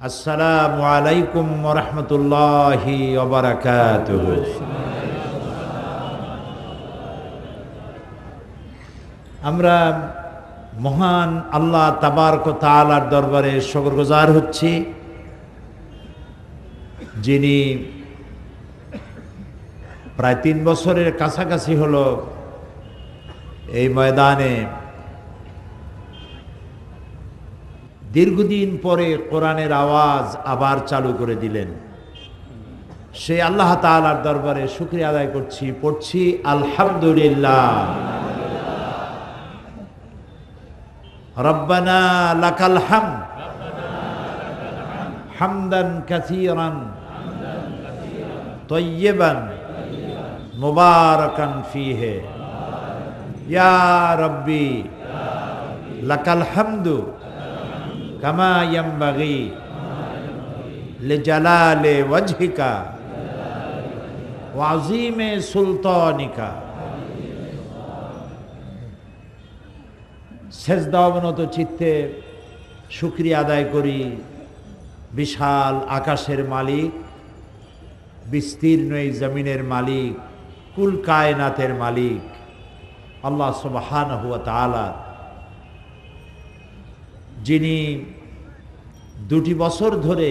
আসসালামু আলাইকুম রহমতুল্লাহি আমরা মহান আল্লাহ তাবারক তাআলার দরবারে শুকরগুজার হচ্ছি যিনি প্রায় তিন বছরের কাছাকাছি হলো এই ময়দানে। দীর্ঘদিন পরে কোরআনের আওয়াজ আবার চালু করে দিলেন। সে আল্লাহ তাআলার দরবারে শুক্রিয়া আদায় করছি, পড়ছি, আলহামদুলিল্লাহ। রব্বানা লাকাল হাম হামদান কাসীরান। তয়্যিবান মুবারাকান ফিহে। ইয়া রব্বি, লাকাল হামদু কামা ইয়ামবাগি লিজালালে ওয়াজহিকা ওয়াজিমে সুলতানিকা। শেষ অবনত চিত্তে শুক্রিয়া আদায় করি, বিশাল আকাশের মালিক, বিস্তীর্ণ এই জমিনের মালিক কুল কায়নাতের মালিক। আল্লাহ সবহান হুয়া তাআলা যিনি দুটি বছর ধরে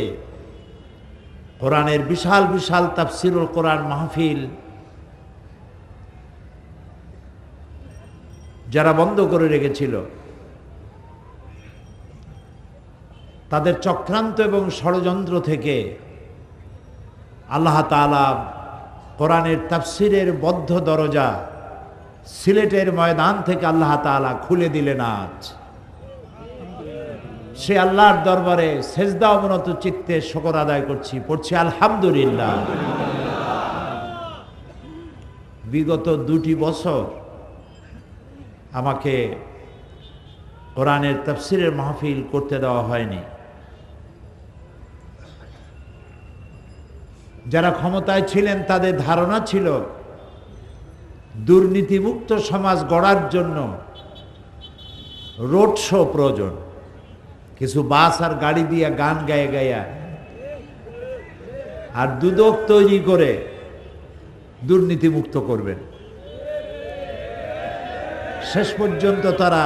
কোরআনের বিশাল বিশাল তাফসিরুল কোরআন মাহফিল যারা বন্ধ করে রেখেছিল, তাদের চক্রান্ত এবং ষড়যন্ত্র থেকে আল্লাহ তালা কোরআনের তাফসিরের বদ্ধ দরজা সিলেটের ময়দান থেকে আল্লাহ তালা খুলে দিলেন আজ। সে আল্লাহর দরবারে সেজদা অবনত চিত্তে শকর আদায় করছি, পড়ছি আলহামদুলিল্লাহ। বিগত দুটি বছর আমাকে কোরআনের তফসিরের মাহফিল করতে দেওয়া হয়নি। যারা ক্ষমতায় ছিলেন, তাদের ধারণা ছিল দুর্নীতিমুক্ত সমাজ গড়ার জন্য রোড শো প্রয়োজন। কিছু বাস আর গাড়ি দিয়া গান গায়ে গায়া আর দুদক তৈরি করে দুর্নীতিমুক্ত করবেন। শেষ পর্যন্ত তারা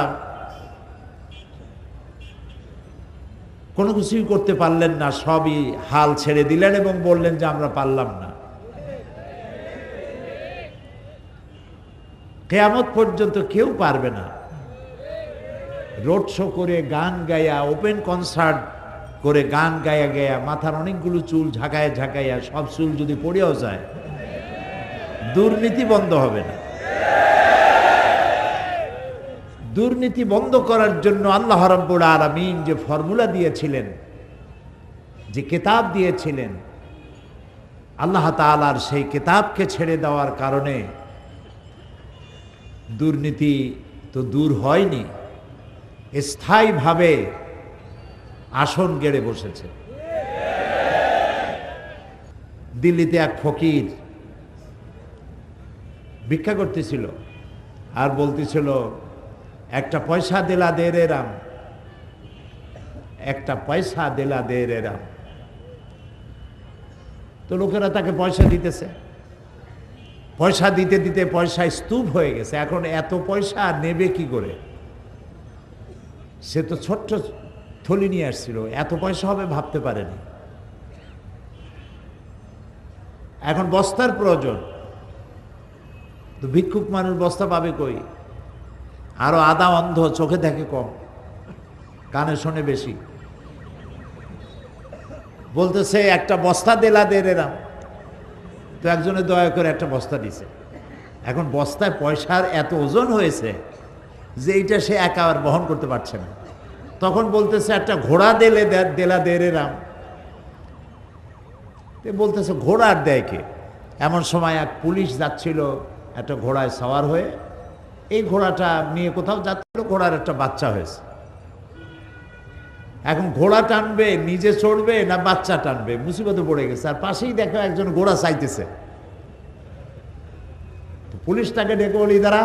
কোনো কিছুই করতে পারলেন না, সবই হাল ছেড়ে দিলেন এবং বললেন যে আমরা পারলাম না। কেয়ামত পর্যন্ত কেউ পারবে না। রোড শো করে, গান গায়া ওপেন কনসার্ট করে, গান গায়া গায়া মাথার অনেকগুলো চুল ঝাঁকায় ঝাঁকাইয়া, সব চুল যদি পড়েও যায়, দুর্নীতি বন্ধ হবে না। দুর্নীতি বন্ধ করার জন্য আল্লাহ রব্বুল আলমিন যে ফর্মুলা দিয়েছিলেন, যে কেতাব দিয়েছিলেন, আল্লাহ তালার সেই কেতাবকে ছেড়ে দেওয়ার কারণে দুর্নীতি তো দূর হয়নি, স্থায়ীভাবে আসন গেড়ে বসেছে। দিল্লিতে এক ফকির ভিক্ষা করতেছিল আর বলতেছিল একটা পয়সা দেলা দে রাম। একটা পয়সা দেলা দে রে রাম। তো লোকেরা তাকে পয়সা দিতেছে। পয়সা দিতে দিতে পয়সা স্তূপ হয়ে গেছে। এখন এত পয়সা নেবে কি করে? সে তো ছোট্ট থলি নিয়ে আসছিল। এত পয়সা হবে ভাবতে পারেনি। এখন বস্তার প্রয়োজন। তো ভিক্ষুক মানুষ বস্তা পাবে কই? আরও আদা অন্ধ চোখে দেখে কম। কানে শোনে বেশি। বলতেছে, একটা বস্তা দেলা দে রেরাম তো একজনে দয়া করে একটা বস্তা দিছে। এখন বস্তায় পয়সার এত ওজন হয়েছে যে এইটা সে একা আর বহন করতে পারছে না। তখন বলতেছে, একটা ঘোড়া দেলে দেলা দে রে রাম। বলতেছে ঘোড়ার দেয় কে? এমন সময় এক পুলিশ যাচ্ছিল একটা ঘোড়ায় সাওয়ার হয়ে। এই ঘোড়াটা নিয়ে কোথাও যাচ্ছিল, ঘোড়ার একটা বাচ্চা হয়েছে। এখন ঘোড়া টানবে, নিজে চড়বে না বাচ্চা টানবে? মুসিবতে পড়ে গেছে। আর পাশেই দেখো একজন ঘোড়া চাইতেছে। পুলিশ তাকে ডেকে বলি, দাঁড়া।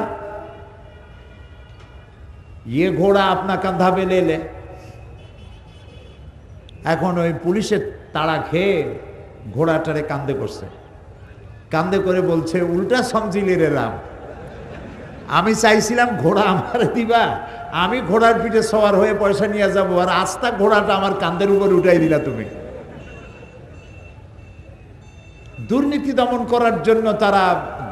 ইয়ে ঘোড়া আপনার কাঁধা বেলে এলে। এখন ওই পুলিশের তাড়া খেয়ে ঘোড়াটারে কান্দে করছে। কান্দে করে বলছে, উল্টা সমঝিলের রাম। আমি চাইছিলাম ঘোড়া আমার দিবা। আমি ঘোড়ার পিঠে সওয়ার হয়ে পয়সা নিয়ে যাব আর আস্তা ঘোড়াটা আমার কান্দের উপর উঠাই দিলা তুমি। দুর্নীতি দমন করার জন্য তারা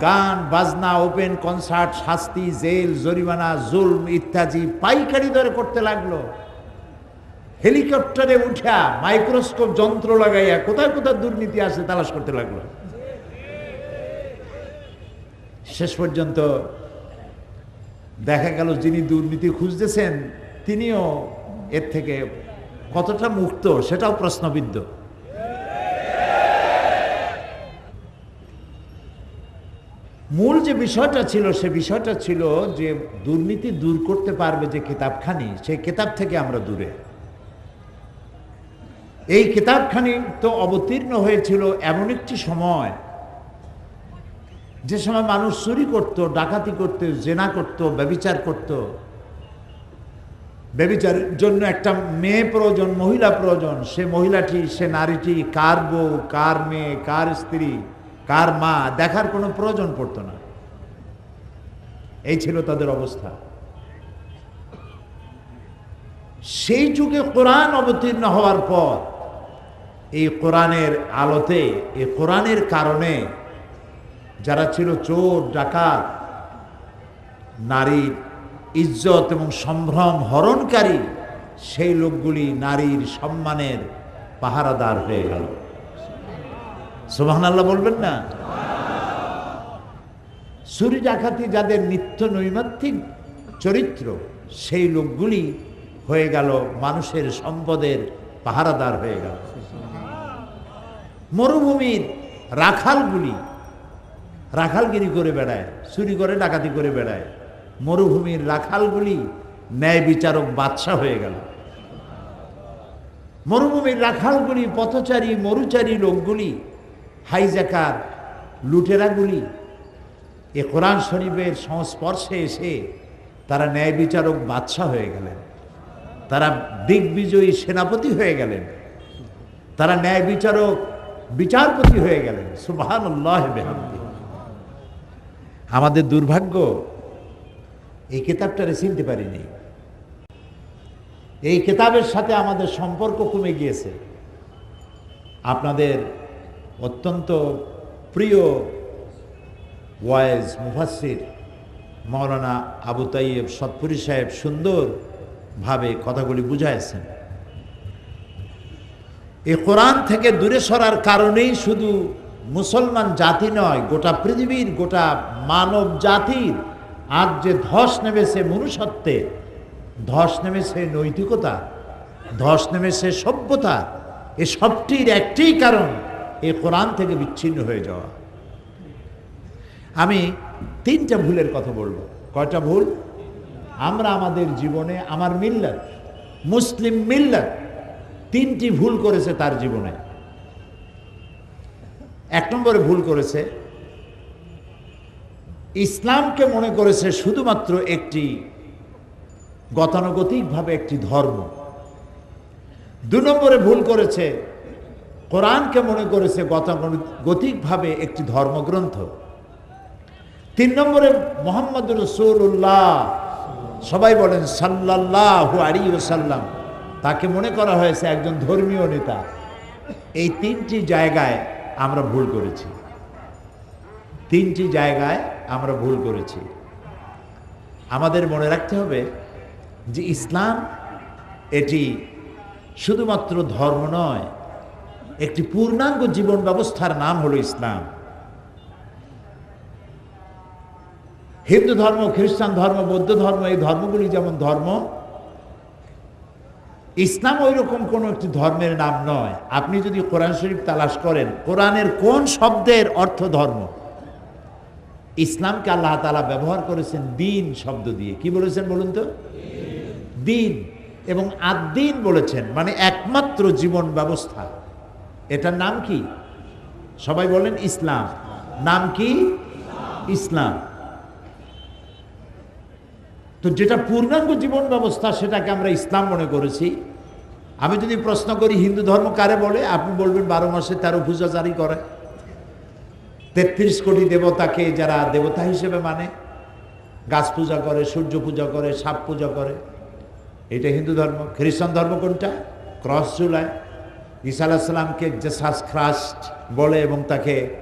গান, বাজনা, ওপেন কনসার্ট, শাস্তি, জেল, জরিমানা, জুলম ইত্যাদি পাইকারি দরে করতে লাগল। হেলিকপ্টারে উঠা, মাইক্রোস্কোপ, যন্ত্র লাগাইয়া কোথায় কোথায় দুর্নীতি আছে তালাশ করতে লাগল। শেষ পর্যন্ত দেখা গেল যিনি দুর্নীতি খুঁজতেছেন, তিনিও এর থেকে কতটা মুক্ত সেটাও প্রশ্নবিদ্ধ। মূল যে বিষয়টা ছিল, সে বিষয়টা ছিল যে দুর্নীতি দূর করতে পারবে যে কিতাবখানি, সেই কিতাব থেকে আমরা দূরে। এই কিতাবখানি তো অবতীর্ণ হয়েছিল এমন একটি সময় যে সময় মানুষ চুরি করত, ডাকাতি করত, জেনা করত, ব্যবিচার করত, ব্যবিচারের জন্য একটা মেয়ে প্রয়োজন, মহিলা প্রয়োজন, সে মহিলাটি, সে নারীটি কার বউ, কার মেয়ে, কার স্ত্রী, কার মা, দেখার কোনো প্রয়োজন পড়তো না। এই ছিল তাদের অবস্থা। সেই যুগে কোরআন অবতীর্ণ হওয়ার পর, এই কোরআনের আলোতে, এই কোরআনের কারণে যারা ছিল চোর, ডাকাত নারীর ইজ্জত এবং সম্ভ্রম হরণকারী, সেই লোকগুলি নারীর সম্মানের পাহারাদার হয়ে গেল। সোহান আল্লাহ বলবেন না? চুরি ডাকাতি যাদের নিত্য নৈমাত্তিক চরিত্র, সেই লোকগুলি হয়ে গেল মানুষের সম্পদের পাহারাদার হয়ে গেল। মরুভূমির রাখালগুলি রাখালগিরি করে বেড়ায়, চুরি করে ডাকাতি করে বেড়ায়। মরুভূমির রাখালগুলি ন্যায় বিচারক বাদশাহ হয়ে গেল। মরুভূমির রাখালগুলি পথচারী, মরুচারী লোকগুলি হাইজাকার লুটেরাগুলি, এ কোরআন শরীফের সংস্পর্শে এসে তারা ন্যায় বিচারক বাদশাহ হয়ে গেলেন। তারা দিগ্বিজয়ী সেনাপতি হয়ে গেলেন। তারা ন্যায় বিচারক বিচারপতি হয়ে গেলেন। সুবাহান আমাদের দুর্ভাগ্য, এই কিতাবটারে চিনতে পারিনি। এই কেতাবের সাথে আমাদের সম্পর্ক কমে গিয়েছে। আপনাদের অত্যন্ত প্রিয় ওয়াইজ মুফাসির মৌলানা আবু তাইয়েব সৎপুরি সাহেব সুন্দরভাবে কথাগুলি বুঝাইছেন। এই কোরআন থেকে দূরে সরার কারণেই শুধু মুসলমান জাতি নয়, গোটা পৃথিবীর গোটা মানব জাতির। আজ যে ধস নেমেছে মনুষ্যত্বে, ধস নেমেছে নৈতিকতা, ধস নেমেছে সভ্যতা, এ সবটির একটিই কারণ, এ কোরআন থেকে বিচ্ছিন্ন হয়ে যাওয়া। আমি তিনটা ভুলের কথা বলব। কয়টা ভুল? আমরা আমাদের জীবনে আমার মিল্লাত, মুসলিম মিল্লাত তিনটি ভুল করেছে তার জীবনে। এক নম্বরে ভুল করেছে। ইসলামকে মনে করেছে শুধুমাত্র একটি গতানুগতিকভাবে একটি ধর্ম। দু নম্বরে ভুল করেছে, কোরআনকে মনে করেছে গতানুগতিকভাবে একটি ধর্মগ্রন্থ। তিন নম্বরে মোহাম্মদ রসুল্লাহ সবাই বলেন সাল্লাহ আলী সাল্লাম তাকে মনে করা হয়েছে একজন ধর্মীয় নেতা। এই তিনটি জায়গায় আমরা ভুল করেছি। তিনটি জায়গায় আমরা ভুল করেছি। আমাদের মনে রাখতে হবে যে ইসলাম এটি শুধুমাত্র ধর্ম নয়, একটি পূর্ণাঙ্গ জীবন ব্যবস্থার নাম হলো ইসলাম। হিন্দু ধর্ম, খ্রিস্টান ধর্ম, বৌদ্ধ ধর্ম, এই ধর্মগুলি যেমন ধর্ম ইসলাম ওই রকম কোনো একটি ধর্মের নাম নয়। আপনি যদি কোরআন শরীফ তালাশ করেন, কোরআনের কোন শব্দের অর্থ ধর্ম? ইসলামকে আল্লাহ তালা ব্যবহার করেছেন দিন শব্দ দিয়ে। কি বলেছেন বলুন তো? দিন। এবং আদিন বলেছেন মানে একমাত্র জীবন ব্যবস্থা। এটার নাম কি? সবাই বলেন ইসলাম। নাম কি? ইসলাম। তো যেটা পূর্ণাঙ্গ জীবন ব্যবস্থা, সেটাকে আমরা ইসলাম মনে করেছি। আমি যদি প্রশ্ন করি, হিন্দু ধর্ম কারে বলে? আপনি বলবেন বারো মাসে তেরো পূজা জারি করে। তেত্রিশ কোটি দেবতাকে যারা দেবতা হিসেবে মানে। গাছ পূজা করে, সূর্য পূজা করে, সাপ পূজা করে। এটা হিন্দু ধর্ম। খ্রিস্টান ধর্ম কোনটা? ক্রস জুলায় ঈসা আলাহিসাল্লামকে জেসাস খ্রাস্ট বলে এবং তাকে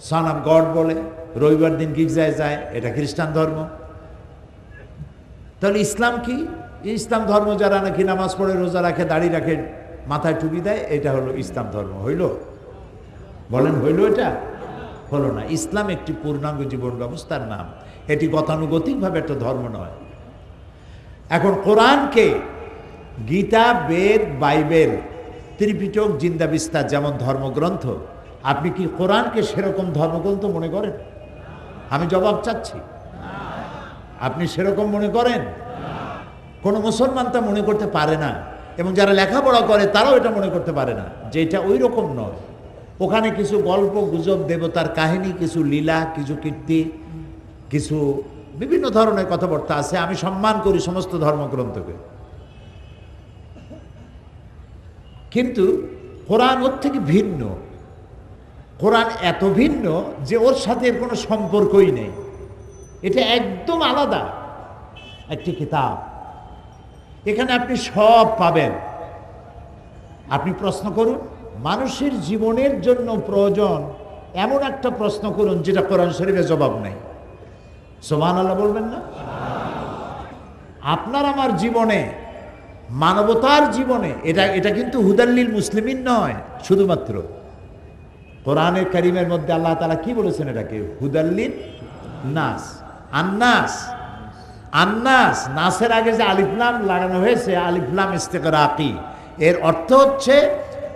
সন অফ গড বলে। রবিবার দিন গির্জায় যায়। এটা খ্রিস্টান ধর্ম। তাহলে ইসলাম কি? ইসলাম ধর্ম যারা নাকি নামাজ পড়ে, রোজা রাখে, দাড়ি রাখে, মাথায় টুপি দেয়, এটা হলো ইসলাম ধর্ম। হইল? বলেন, হইল এটা? হলো না। ইসলাম একটি পূর্ণাঙ্গ জীবন ব্যবস্থার নাম। এটি গতানুগতিকভাবে একটা ধর্ম নয়। এখন কোরআনকে গীতা, বেদ, বাইবেল, ত্রিপিটক, জিন্দা বিস্তার যেমন ধর্মগ্রন্থ, আপনি কি কোরআনকে সেরকম ধর্মগ্রন্থ মনে করেন? আমি জবাব চাচ্ছি। আপনি সেরকম মনে করেন? কোনো মুসলমান তা মনে করতে পারে না। এবং যারা লেখাপড়া করে, তারাও এটা মনে করতে পারে না। যে এটা ওই রকম নয়। ওখানে কিছু গল্প, গুজব, দেবতার কাহিনী, কিছু লীলা, কিছু কীর্তি, কিছু বিভিন্ন ধরনের কথাবার্তা আছে। আমি সম্মান করি সমস্ত ধর্মগ্রন্থকে। কিন্তু কোরআন ওর থেকে ভিন্ন। কোরআন এত ভিন্ন যে ওর সাথে এর কোনো সম্পর্কই নেই। এটা একদম আলাদা একটি কিতাব। এখানে আপনি সব পাবেন। আপনি প্রশ্ন করুন, মানুষের জীবনের জন্য প্রয়োজন এমন একটা প্রশ্ন করুন যেটা কোরআন শরীফে জবাব নেই। সোমান আল্লাহ বলবেন না? আপনার আমার জীবনে, মানবতার জীবনে, এটা এটা কিন্তু হুদাল্লিল মুসলিমিন নয়, শুধুমাত্র। কোরআনের কারিমের মধ্যে আল্লাহ তালা কি বলেছেন এটাকে? হুদাল্লিন নাস। আন্নাস। আন্নাস, নাসের আগে যে আলিফলাম লাগানো হয়েছে আলিফলাম ইস্তেকর আকি এর অর্থ হচ্ছে,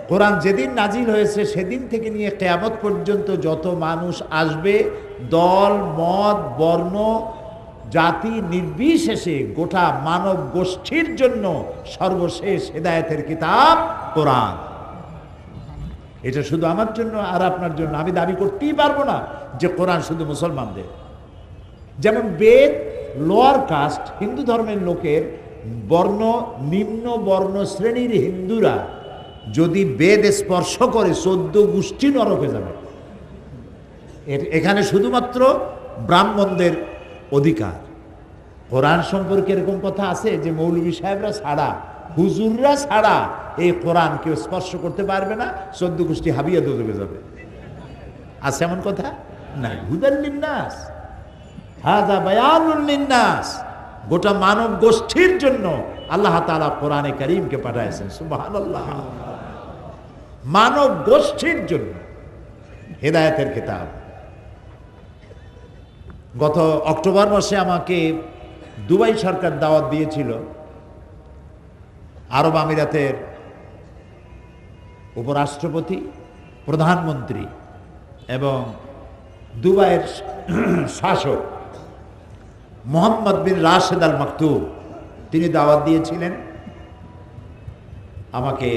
কোরআন যেদিন নাজিল হয়েছে, সেদিন থেকে নিয়ে কেয়ামত পর্যন্ত যত মানুষ আসবে, দল, মত, বর্ণ, জাতি নির্বিশেষে গোটা মানব গোষ্ঠীর জন্য সর্বশেষ হেদায়েতের কিতাব কোরআন। এটা শুধু আমার জন্য আর আপনার জন্য। আমি দাবি করতেই পারব না যে কোরআন শুধু মুসলমানদের। যেমন বেদ লোয়ার কাস্ট হিন্দু ধর্মের লোকের বর্ণ, নিম্ন বর্ণ শ্রেণির হিন্দুরা যদি বেদ স্পর্শ করে, চোদ্দ গোষ্ঠী নরকে যাবে। এখানে শুধুমাত্র ব্রাহ্মণদের অধিকার। কোরআন সম্পর্কে এরকম কথা আছে যে মৌলভী সাহেবরা ছাড়া, হুজুররা ছাড়া এই কোরআন কেউ স্পর্শ করতে পারবে না, চোদ্দ গোষ্ঠী হাবিয়া দোদকে যাবে। আছে এমন কথা? না হুদাল্লিন্নাস হাদা বায়ানুল্লিন্নাস গোটা মানব গোষ্ঠীর জন্য আল্লাহ তাআলা কোরআনে করিমকে পাঠাইছেন, সুবহানাল্লাহ। মানব গোষ্ঠীর জন্য হেদায়েতের কিতাব গত অক্টোবর মাসে আমাকে দুবাই সরকার দাওয়াত দিয়েছিল, আরব আমিরাতের উপরাষ্ট্রপতি, প্রধানমন্ত্রী এবং দুবাইয়ের শাসক। মোহাম্মদ বিন রাশেদ আল মাকতুব তিনি দাওয়াত দিয়েছিলেন আমাকে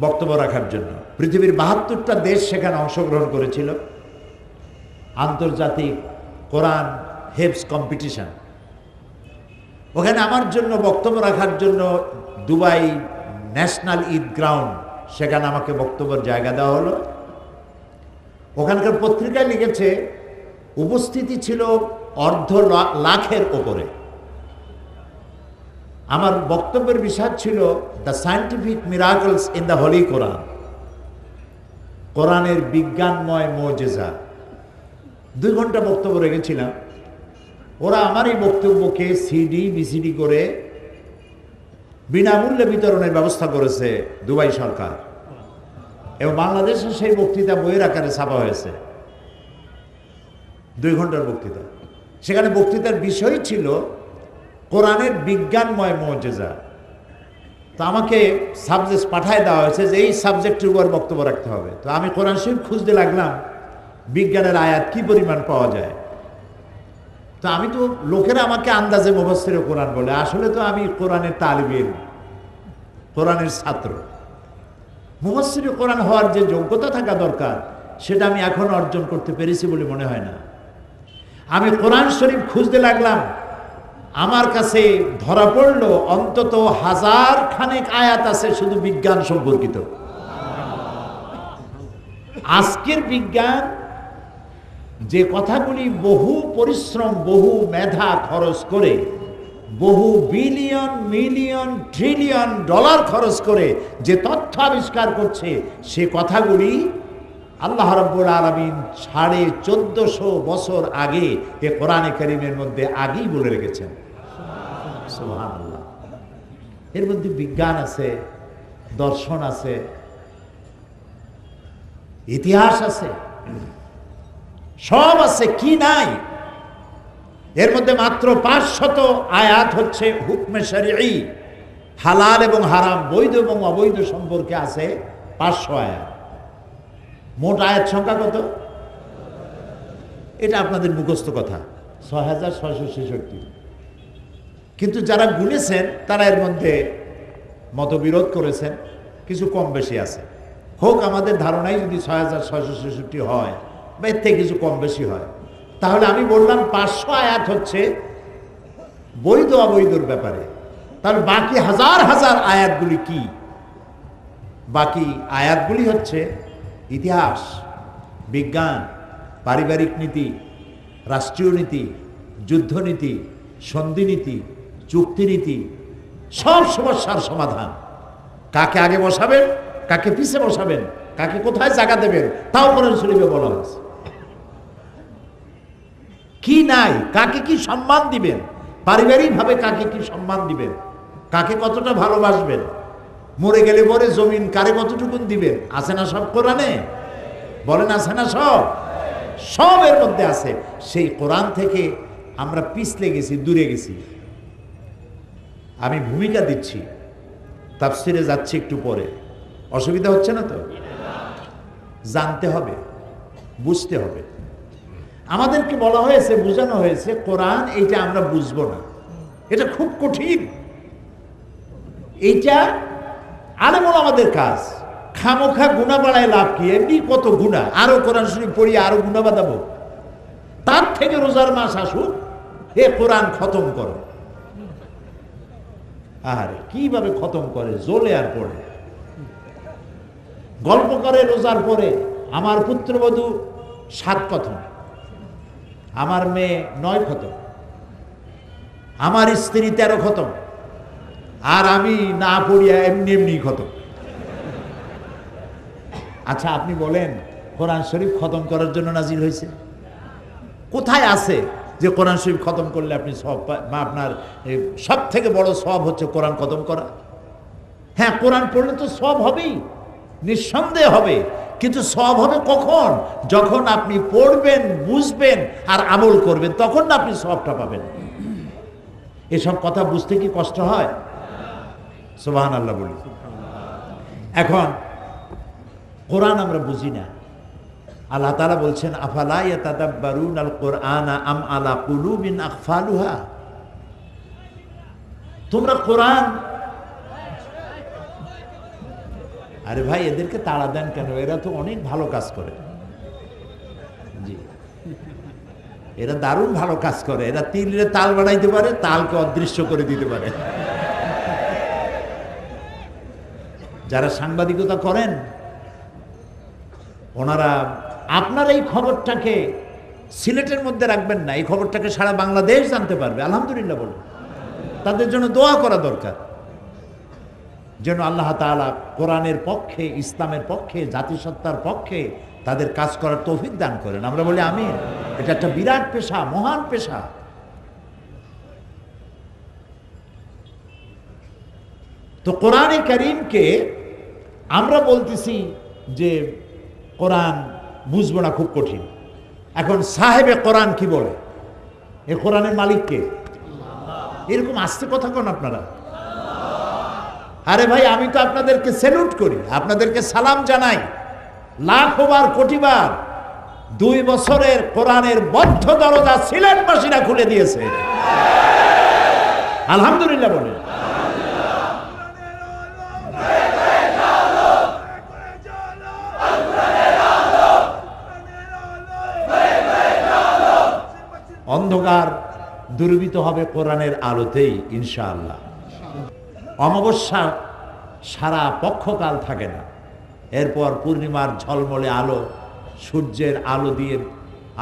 বক্তব্য রাখার জন্য। পৃথিবীর বাহাত্তরটা দেশ সেখানে অংশগ্রহণ করেছিল। আন্তর্জাতিক কোরআন হেপস কম্পিটিশন। ওখানে আমার জন্য বক্তব্য রাখার জন্য দুবাই ন্যাশনাল ঈদ গ্রাউন্ড, সেখানে আমাকে বক্তব্যের জায়গা দেওয়া হলো। ওখানকার পত্রিকায় লিখেছে, উপস্থিতি ছিল অর্ধ লাখের ওপরে। আমার বক্তব্যের বিষয় ছিল the scientific miracles in the holy Quran কোরআনের বিজ্ঞানময় মজেজা। দুই ঘণ্টা বক্তব্য রেখেছিলাম। ওরা আমার এই বক্তব্যকে সিডি বিসিডি করে বিনামূল্যে বিতরণের ব্যবস্থা করেছে দুবাই সরকার। এবং বাংলাদেশে সেই বক্তৃতা বইয়ের আকারে ছাপা হয়েছে। দুই ঘণ্টার বক্তৃতা। সেখানে বক্তৃতার বিষয় ছিল কোরআনের বিজ্ঞানময় মজেজা তো আমাকে সাবজেক্ট পাঠায় দেওয়া হয়েছে যে এই সাবজেক্টের উপর বক্তব্য রাখতে হবে। তো আমি কোরআন শরীফ খুঁজতে লাগলাম, বিজ্ঞানের আয়াত কি পরিমাণ পাওয়া যায়। তো আমি তো, লোকেরা আমাকে আন্দাজে মুফাসসির কোরআন বলে, আসলে তো আমি কোরআনের তালিবের কোরআনের ছাত্র। মুফাসসির কোরআন হওয়ার যে যোগ্যতা থাকা দরকার, সেটা আমি এখন অর্জন করতে পেরেছি বলে মনে হয় না। আমি কোরআন শরীফ খুঁজতে লাগলাম। আমার কাছে ধরা পড়ল, অন্তত হাজার খানেক আয়াত আছে শুধু বিজ্ঞান সম্পর্কিত। আজকের বিজ্ঞান যে কথাগুলি বহু পরিশ্রম, বহু মেধা খরচ করে, বহু বিলিয়ন, মিলিয়ন, ট্রিলিয়ন ডলার খরচ করে যে তথ্য আবিষ্কার করছে, সে কথাগুলি আল্লাহ রব্বুল আলমিন সাড়ে চোদ্দশো বছর আগে এ কোরআনে করিমের মধ্যে আগেই বলে রেখেছেন। সুবহানাল্লাহ। এর মধ্যে বিজ্ঞান আছে, দর্শন আছে, ইতিহাস আছে, সব আছে, কি নাই? এর মধ্যে মাত্র পাঁচশত আয়াত হচ্ছে হুকমে শরী হালাল এবং হারাম, বৈধ এবং অবৈধ সম্পর্কে আছে পাঁচশো আয়াত। মোট আয়াত সংখ্যা কত? এটা আপনাদের মুখস্থ কথা। ছয় হাজার ছয়শো ছেষট্টি। কিন্তু যারা গুনেছেন, তারা এর মধ্যে মতবিরোধ করেছেন, কিছু কম বেশি আছে। হোক, আমাদের ধারণাই যদি ছয় হাজার ছয়শো ছেষট্টি হয়, বা এর থেকে কিছু কম বেশি হয়, তাহলে আমি বললাম পাঁচশো আয়াত হচ্ছে বৈধ অবৈধর ব্যাপারে। তাহলে বাকি হাজার হাজার আয়াতগুলি কি? বাকি আয়াতগুলি হচ্ছে ইতিহাস, বিজ্ঞান, পারিবারিক নীতি, রাষ্ট্রীয় নীতি যুদ্ধনীতি সন্ধিনীতি চুক্তিনীতি সব সমস্যার সমাধান। কাকে আগে বসাবেন, কাকে পিছে বসাবেন, কাকে কোথায় জায়গা দেবেন, তাও কোরআন শরীফে বলা হয়েছে। কি নাই, কাকে কি সম্মান দিবেন, পারিবারিকভাবে কাকে কি সম্মান দিবেন, কাকে কতটা ভালোবাসবেন মরে গেলে পরে জমিন কারে কতটুকুন দিবেন আছে না সব কোরআনে? বলেন, আছে না সব? সব এর মধ্যে আছে। সেই কোরআন থেকে আমরা পিছলে গেছি, দূরে গেছি। আমি ভূমিকা দিচ্ছি। তাফসিরে যাচ্ছি একটু পরে। অসুবিধা হচ্ছে না তো? জানতে হবে, বুঝতে হবে। আমাদেরকে বলা হয়েছে, বোঝানো হয়েছে, কোরআন এইটা আমরা বুঝব না। এটা খুব কঠিন। এইটা আরেমন আমাদের কাজ। খামোখা গুণা বাড়ায় লাভ কি? এমনি কত গুণা? আরও কোরআন শরীফ পড়ি আরও গুণা বাঁধাবো। তার থেকে রোজার মাস আসুক, হে কোরআন খতম করো। আর কীভাবে খতম করে? জ্বলে আর পড়ে। গল্প করে রোজার পরে। আমার পুত্রবধূ সাত কথম আমার মেয়ে নয় খতম আমার স্ত্রী তেরো খতম আর আমি না পড়িয়া এমনি এমনি খতম। আচ্ছা আপনি বলেন, কোরআন শরীফ খতম করার জন্য নাজির হয়েছে? কোথায় আছে যে কোরআন শরীফ খতম করলে আপনি সব আপনার সব থেকে বড় সব হচ্ছে কোরআন খতম করা? হ্যাঁ কোরআন পড়লে তো সব হবেই, নিঃসন্দেহ হবে। কিন্তু সব হবে কখন? যখন আপনি পড়বেন, বুঝবেন আর আমল করবেন, তখন না আপনি সবটা পাবেন। এসব কথা বুঝতে কি কষ্ট হয়? সোবাহান আল্লাহ বলি। এখন কোরআন আমরা বুঝি না। আল্লাহ তালা বলছেন, আফালা আল আম আলা আকফালুহা তোমরা কোরআন আরে ভাই, এদেরকে তাড়া দেন কেন? এরা তো অনেক ভালো কাজ করে। জি। এরা দারুণ ভালো কাজ করে। এরা তিলে তাল বাড়াইতে পারে, তালকে অদৃশ্য করে দিতে পারে। যারা সাংবাদিকতা করেন, ওনারা আপনার এই খবরটাকে সিলেটের মধ্যে রাখবেন না, এই খবরটাকে সারা বাংলাদেশ জানতে পারবে, আলহামদুলিল্লাহ বলুন। তাদের জন্য দোয়া করা দরকার, যেন আল্লাহ তাআলা কোরআনের পক্ষে, ইসলামের পক্ষে, জাতিসত্তার পক্ষে তাদের কাজ করার তৌফিক দান করেন। আমরা বলি আমি এটা একটা বিরাট পেশা, মহান পেশা। তো কোরআনে করিমকে আমরা বলতেছি যে কোরআন বুঝব না খুব কঠিন। এখন সাহেবে কোরআন কি বলে? এ কোরআনের মালিককে এরকম আসতে কথা কোন আপনারা। আরে ভাই, আমি তো আপনাদেরকে স্যালুট করি, আপনাদেরকে সালাম জানাই। লাখবার কোটিবার দুই বছরের কোরআনের বদ্ধ দরজা সিলেটবাসীরা খুলে দিয়েছে। আলহামদুলিল্লাহ বলে অন্ধকার দুর্বৃত হবে কোরআনের আলোতেই, ইনশাআল্লাহ। অমাবস্যা সারা পক্ষকাল থাকে না। এরপর পূর্ণিমার ঝলমলে আলো, সূর্যের আলো দিয়ে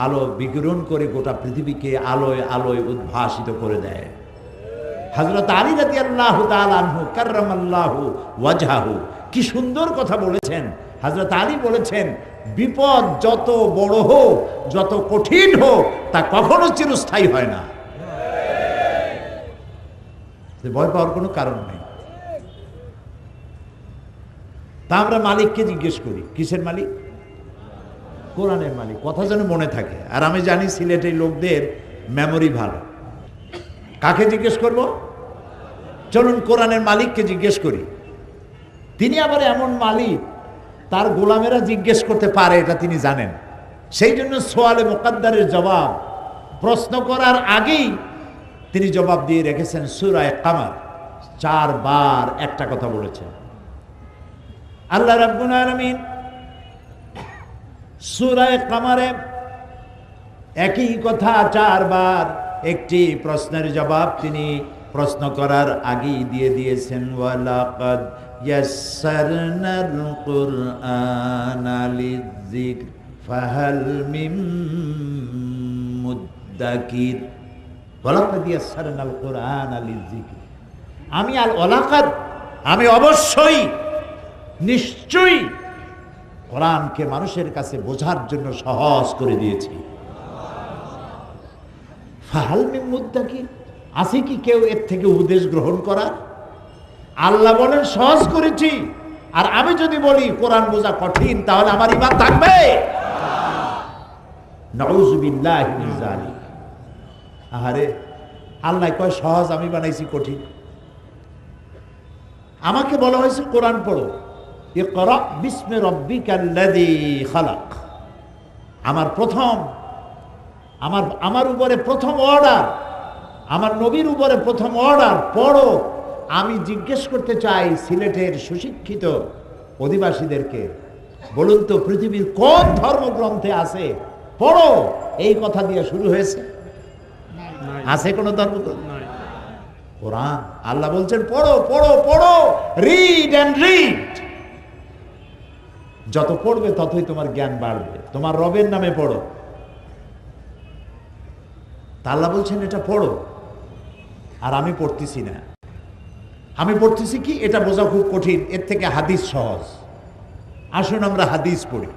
আলো বিকিরণ করে গোটা পৃথিবীকে আলোয় আলোয় উদ্ভাসিত করে দেয়। হজরত আলী রাতি আল্লাহ তালু কার্রাম আল্লাহু ওয়াজহাহু। কি সুন্দর কথা বলেছেন। হজরত আলী বলেছেন, বিপদ যত বড় হোক, যত কঠিন হোক, তা কখনো চিরস্থায়ী হয় না। ভয় পাওয়ার কোনো কারণ নেই। তা আমরা মালিককে জিজ্ঞেস করি, কিসের মালিক? কোরআনের মালিক। কথা যেন মনে থাকে। আর আমি জানি সিলেটের লোকদের মেমোরি ভালো। কাকে জিজ্ঞেস করব? চলুন কোরআনের মালিককে জিজ্ঞেস করি। তিনি আবার এমন মালিক তার গোলামেরা জিজ্ঞেস করতে পারে, এটা তিনি জানেন। সেই জন্য সোয়ালে মোকাদ্দারের জবাব, প্রশ্ন করার আগেই তিনি জবাব দিয়ে রেখেছেন সুরায় কামার। চারবার একটা কথা বলেছেন। আল্লাহ রাব্বুল আলামিন সুরায় কামারে একই কথা চারবার একটি প্রশ্নের জবাব তিনি প্রশ্ন করার আগেই দিয়ে দিয়েছেন, ওয়ালাকাদ ইয়াসসারনাল কুরআনা লিযিকর ফাহাল মিম মুদ্দাকির ওয়ালাকাদ ইয়াসসারনাল কুরআনা লিযিকর আমি আল ওয়ালাকাদ আমি অবশ্যই নিশ্চয়ই কোরআনকে মানুষের কাছে বোঝার জন্য সহজ করে দিয়েছি। ফাহালমি মুদ্দাকি আছে কি কেউ এর থেকে উপদেশ গ্রহণ করার? আল্লাহ বলেন, সহজ করেছি। আর আমি যদি বলি কোরআন বোঝা কঠিন, তাহলে আমার ইমান থাকবে। আহারে, আল্লাহ কয়, সহজ আমি বানাইছি কঠিন। আমাকে বলা হয়েছে, কোরআন পড়ো। এ ইকরা বিস্মে রব্বিকাল্লাযী খালাক। আমার প্রথম, আমার আমার উপরে প্রথম অর্ডার আমার নবীর উপরে প্রথম অর্ডার পড়ো। আমি জিজ্ঞেস করতে চাই সিলেটের সুশিক্ষিত অধিবাসীদেরকে। বলুন তো পৃথিবীর কোন ধর্মগ্রন্থে আছে? পড়ো এই কথা দিয়ে শুরু হয়েছে। আছে কোনো ধর্মগ্রন্থ? কোরআন? আল্লাহ বলছেন পড়ো পড়ো পড়ো রিড অ্যান্ড রিড যত পড়বে ততই তোমার জ্ঞান বাড়বে। তোমার রবের নামে পড়ো। তা আল্লাহ বলছেন এটা পড়ো। আর আমি পড়তেছি না। আমি পড়তেছি কি? এটা বোঝা খুব কঠিন। এর থেকে হাদিস সহজ। আসুন আমরা হাদিস পড়ি।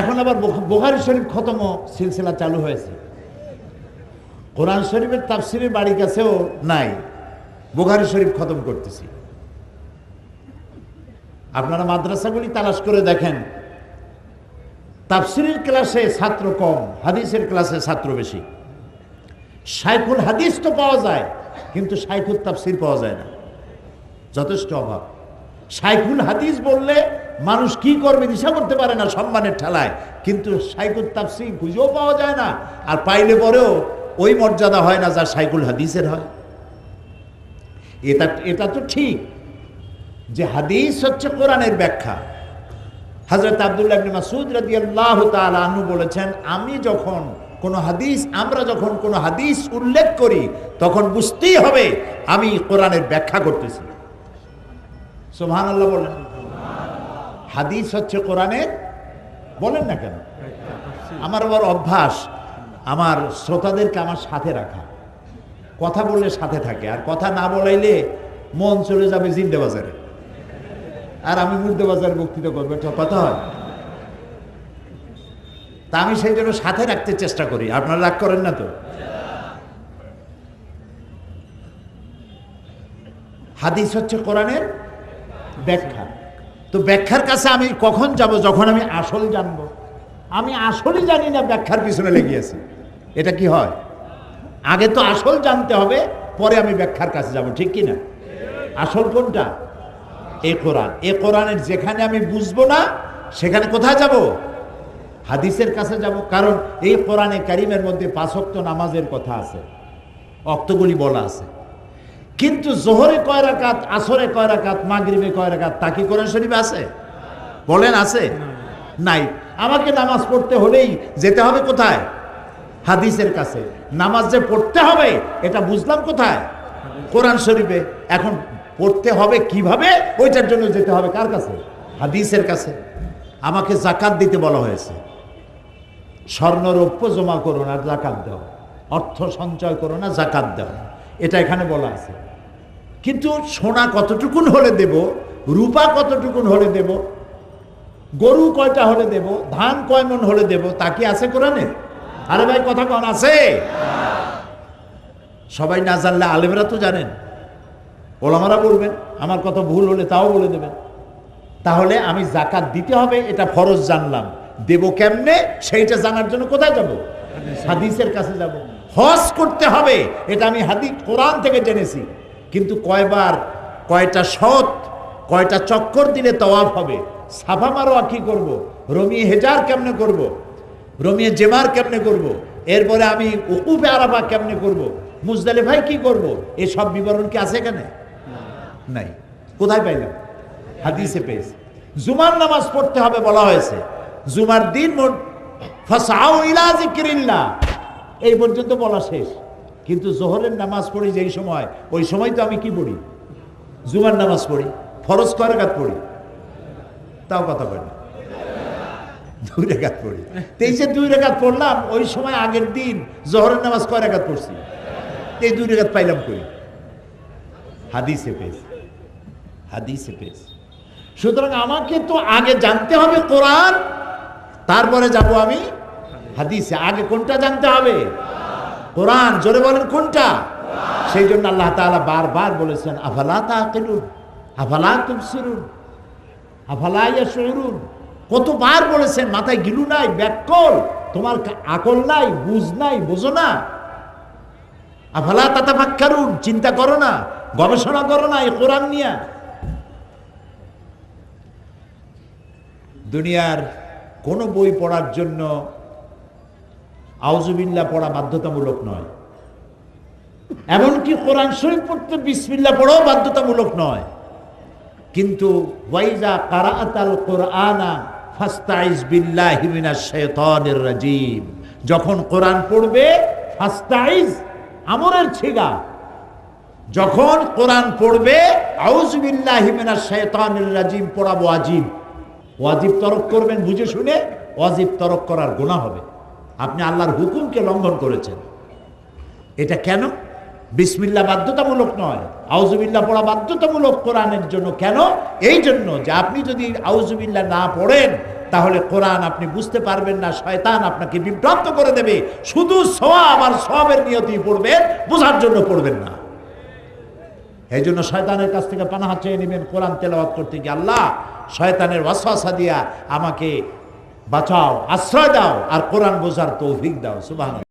এখন আবার বোহারি শরীফ খতম সিলসিলা চালু হয়েছে। কোরআন শরীফের তাফসিরের বাড়ির কাছেও নাই। বোখারি শরীফ খতম করতেছি। আপনারা মাদ্রাসাগুলি তালাশ করে দেখেন। তাফসিরের ক্লাসে ছাত্র কম, হাদিসের ক্লাসে ছাত্র বেশি। সাইকুল হাদিস তো পাওয়া যায়, কিন্তু সাইকুল তাফসির পাওয়া যায় না। যথেষ্ট অভাব। সাইকুল হাদিস বললে মানুষ কি করবে দিশা করতে পারে না সম্মানের ঠেলায়, কিন্তু সাইকুল তাফসির খুঁজেও পাওয়া যায় না, আর পাইলে পরেও ওই মর্যাদা হয় না যা সাইকুল হাদিসের হয়। এটা এটা তো ঠিক যে হাদিস হচ্ছে কোরআনের ব্যাখ্যা। হজরত আবদুল্লাহ মাসুদ তাআলা আনহু বলেছেন, আমি যখন কোন হাদিস, আমরা যখন কোন হাদিস উল্লেখ করি, তখন বুঝতেই হবে আমি কোরআনের ব্যাখ্যা করতেছি। সুবহানাল্লাহ বলেন হাদিস হচ্ছে কোরআনের, বলেন না কেন? আমার আবার অভ্যাস, আমার শ্রোতাদেরকে আমার সাথে রাখা। কথা বললে সাথে থাকে, আর কথা না বলাইলে মন চলে যাবে জিন্দে বাজারে আর আমি মুর্দে বাজারে বক্তৃতা করব, একটা কথা হয়। তা আমি সেই জন্য সাথে রাখতে চেষ্টা করি। আপনারা রাগ করেন না তো। হাদিস হচ্ছে কোরআনের ব্যাখ্যা। তো ব্যাখ্যার কাছে আমি কখন যাব, যখন আমি আসল জানব? আমি আসলই জানি না ব্যাখ্যার পিছনে লেগে আছি। এটা কি হয়? আগে তো আসল জানতে হবে, পরে আমি ব্যাখ্যার কাছে যাব, ঠিক কি না আসল কোনটা? এ কোরআন। এ কোরআনের যেখানে আমি বুঝব না, সেখানে কোথায় যাব? হাদিসের কাছে যাব, কারণ এই কোরআনে কারিমের মধ্যে পাঁচক্ত নামাজের কথা আছে। অক্তগুলি বলা আছে। কিন্তু জোহরে কয় রাকাত, আসরে কয় রাকাত, মাগরিবে কয় রাকাত, তা কি কোরআন শরীফ আছে? বলেন, আছে? নাই। আমাকে নামাজ পড়তে হলেই যেতে হবে কোথায়? হাদিসের কাছে। নামাজ যে পড়তে হবে, এটা বুঝলাম কোথায়? কোরআন শরীফে। এখন পড়তে হবে কীভাবে? ওইটার জন্য যেতে হবে কার কাছে? হাদিসের কাছে। আমাকে জাকাত দিতে বলা হয়েছে। স্বর্ণ রৌপ্য জমা করো না, জাকাত দাও। অর্থ সঞ্চয় করো না, জাকাত দাও। এটা এখানে বলা আছে। কিন্তু সোনা কতটুকুন হলে দেব? রূপা কতটুকুন হলে দেব? গরু কয়টা হলে দেব? ধান কয় মন হলে দেব? তা কি আছে কোরআনে? আরে ভাই, কথা কন, আছে? সবাই না জানলে আলেমরা তো জানেন। ওলামারা বলবেন, আমার কথা ভুল হলে তাও বলে দেবেন। তাহলে আমি জাকাত দিতে হবে, এটা ফরজ জানলাম। দেব কেমনে? সেইটা জানার জন্য কোথায় যাব? হাদিসের কাছে যাব। হজ করতে হবে, এটা আমি হাদিস কোরআন থেকে জেনেছি। কিন্তু কয়বার, কয়টা সৎ কয়টা চক্কর দিলে তওয়াফ হবে? সাফা মারোয়া কি করব? রমি হেজার কেমনে করব? রমিয়ে জেমার কেমনে করব? এরপরে আমি উকুফে আরাফা কেমনে করব? মুজদালে ভাই কি করব? এসব বিবরণ কি আছে এখানে? নাই। কোথায় পাইলাম? হাদিসে পেয়েছে। জুমার নামাজ পড়তে হবে বলা হয়েছে। জুমার দিন এই পর্যন্ত বলা শেষ। কিন্তু জোহরের নামাজ পড়ি যেই সময়, ওই সময় তো আমি কি পড়ি? জুমার নামাজ পড়ি, ফরজ কয় রাকাত পড়ি? তাও কথা বলি। দুই রেখাত পড়ি। এই যে দুই রেখাত পড়লাম, ওই সময় আগের দিন জোহরের নামাজ কয় পড়ছি? এই দুই রেখাত পাইলাম কই? হাদিসে পেয়েছি। হাদিসে পেয়েছি। সুতরাং আমাকে তো আগে জানতে হবে কোরআন তারপরে যাব আমি হাদিসে। আগে কোনটা জানতে হবে? কোরআন, জোরে বলেন কোনটা? সেই জন্য আল্লাহ তাআলা বারবার বলেছেন, আফালা তাকিলুন? আফালা তুবসিরুন? আফালা ইয়াশউরুন? কতবার বলেছেন, মাথায় গিলু নাই ব্যাকল তোমার আকল নাই, বুঝ নাই, বোঝো না। আফালা তাতাফাক্কারুন? চিন্তা করো না, গবেষণা করো না এই কোরআন নিয়ে। দুনিয়ার কোনো বই পড়ার জন্য আউজুবিল্লা পড়া বাধ্যতামূলক নয়। এমনকি কোরআন শরীফ পড়তে বিসমিল্লা পড়াও বাধ্যতামূলক নয়। কিন্তু ওয়াইজা কারাআতাল কোরআনা ফাস্তাইজ বিল্লাহি মিনাশ শাইতানির রাজিম। যখন কোরআন পড়বে ফাস্তাইজ আমরের ছিগা। যখন কোরআন পড়বে আউজ আউজবিল্লাহি মিনাশ শাইতানির রাজিম পড়া ওয়াজিব ওয়াজিব তরক করবেন বুঝে শুনে ওয়াজিব তরক করার গুনাহ হবে। আপনি আল্লাহর হুকুমকে লঙ্ঘন করেছেন। এটা কেন? বিসমিল্লা বাধ্যতামূলক নয় আউজুবিল্লা পড়া বাধ্যতামূলক কোরআনের জন্য কেন? এই জন্য যে আপনি যদি আউজুবিল্লা না পড়েন, তাহলে কোরআন আপনি বুঝতে পারবেন না, শয়তান আপনাকে বিভ্রান্ত করে দেবে। শুধু সব আর সবের নিয়তি পড়বেন, বোঝার জন্য পড়বেন না। এই জন্য শয়তানের কাছ থেকে পানাহা চেয়ে নেবেন, কোরআন তেলাওয়াত করতে গিয়ে। আল্লাহ, শয়তানের ওয়াসওয়াসা দিয়া আমাকে বাঁচাও, আশ্রয় দাও, আর কোরআন বোঝার তৌফিক দাও। সুবহান